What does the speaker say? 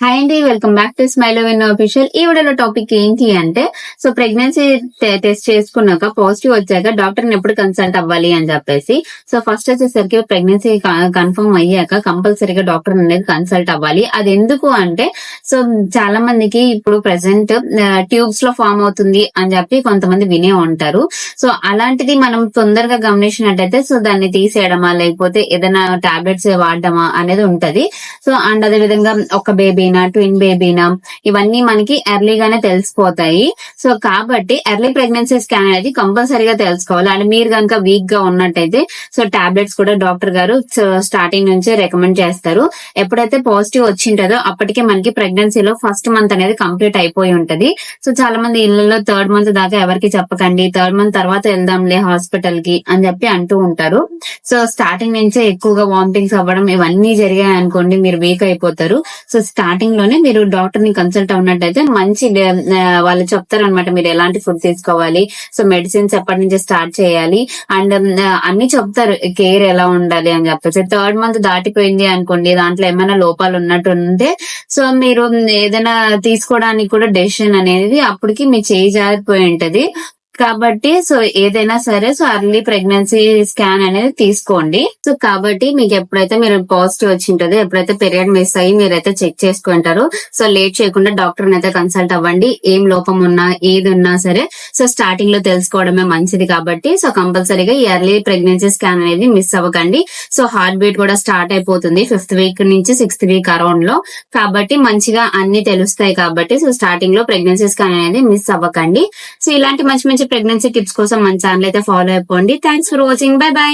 Hi అండి welcome back to smile win official ఈ వీడియోలో టాపిక్ ఏంటి అంటే సో ప్రెగ్నెన్సీ టెస్ట్ చేసుకున్నాక పాజిటివ్ వచ్చాక డాక్టర్ ఎప్పుడు కన్సల్ట్ అవ్వాలి అని చెప్పేసి సో ఫస్ట్ వచ్చేసరికి ప్రెగ్నెన్సీ కన్ఫర్మ్ అయ్యాక కంపల్సరీగా డాక్టర్ అనేది కన్సల్ట్ అవ్వాలి. అది ఎందుకు అంటే సో చాలా మందికి ఇప్పుడు ప్రెసెంట్ ట్యూబ్స్లో ఫామ్ అవుతుంది అని చెప్పి కొంతమంది వినే ఉంటారు. సో అలాంటిది మనం తొందరగా గమనించినట్టయితే సో దాన్ని తీసేయడమా లేకపోతే ఏదైనా టాబ్లెట్స్ వాడడమా అనేది ఉంటది. సో అండ్ అదే విధంగా ఒక బేబీనా ట్విన్ బేబీనా ఇవన్నీ మనకి ఎర్లీగానే తెలిసిపోతాయి. సో కాబట్టి ఎర్లీ ప్రెగ్నెన్సీ స్కాన్ అనేది కంపల్సరీగా తెలుసుకోవాలి. అండ్ మీరు కనుక వీక్గా ఉన్నట్టయితే సో టాబ్లెట్స్ కూడా డాక్టర్ గారు స్టార్టింగ్ నుంచే రికమెండ్ చేస్తారు. ఎప్పుడైతే పాజిటివ్ వచ్చింటదో అప్పటికే మనకి ప్రెగ్నెన్సీలో ఫస్ట్ మంత్ అనేది కంప్లీట్ అయిపోయి ఉంటది. సో చాలా మంది ఇళ్ళలో థర్డ్ మంత్ దాకా ఎవరికి చెప్పకండి. థర్డ్ మంత్ తర్వాత వెళ్దాంలే హాస్పిటల్కి అని చెప్పి అంటూ ఉంటారు. సో స్టార్టింగ్ నుంచే ఎక్కువగా వామిటింగ్స్ అవ్వడం ఇవన్నీ జరిగాయి అనుకోండి మీరు వీక్ అయిపోతారు. సో స్టార్టింగ్లోనే మీరు డాక్టర్ని కన్సల్ట్ అవునట్టయితే మంచి వాళ్ళు చెప్తారు అనమాట మీరు ఎలాంటి ఫుడ్ తీసుకోవాలి. సో మెడిసిన్స్ ఎప్పటి నుంచి స్టార్ట్ చేయాలి? అండ్ అన్ని చెప్తారు కేర్ ఎలా ఉండాలి అని చెప్పేసి. థర్డ్ మంత్ దాటిపోయింది అనుకోండి దాంట్లో ఏమైనా లోపాలు ఉన్నట్టు ఉంటే సో మీరు ఏదైనా తీసుకోవడానికి కూడా డెసిషన్ అనేది అప్పటికి మీ చేయి జారిపోయి ఉంటది. కాబట్టి సో ఏదైనా సరే సో అర్లీ ప్రెగ్నెన్సీ స్కాన్ అనేది తీసుకోండి. సో కాబట్టి మీకు ఎప్పుడైతే మీరు పాజిటివ్ వచ్చింటుందో ఎప్పుడైతే పీరియడ్ మిస్ అయ్యి మీరైతే చెక్ చేసుకుంటారో సో లేట్ చేయకుండా డాక్టర్ అయితే కన్సల్ట్ అవ్వండి. ఏం లోపం ఉన్నా ఏది ఉన్నా సరే సో స్టార్టింగ్లో తెలుసుకోవడమే మంచిది కాబట్టి సో కంపల్సరీగా ఈ ఎర్లీ ప్రెగ్నెన్సీ స్కాన్ అనేది మిస్ అవ్వకండి. సో హార్ట్ బీట్ కూడా స్టార్ట్ అయిపోతుంది ఫిఫ్త్ వీక్ నుంచి సిక్స్త్ వీక్ అరౌండ్లో. కాబట్టి మంచిగా అన్ని తెలుస్తాయి కాబట్టి సో స్టార్టింగ్లో ప్రెగ్నెన్సీ స్కాన్ అనేది మిస్ అవ్వకండి. సో ఇలాంటి మంచి మంచి ప్రెగ్నెన్సీ టిప్స్ కోసం మన ఛానల్ అయితే ఫాలో అయిపోండి. Thanks for watching bye bye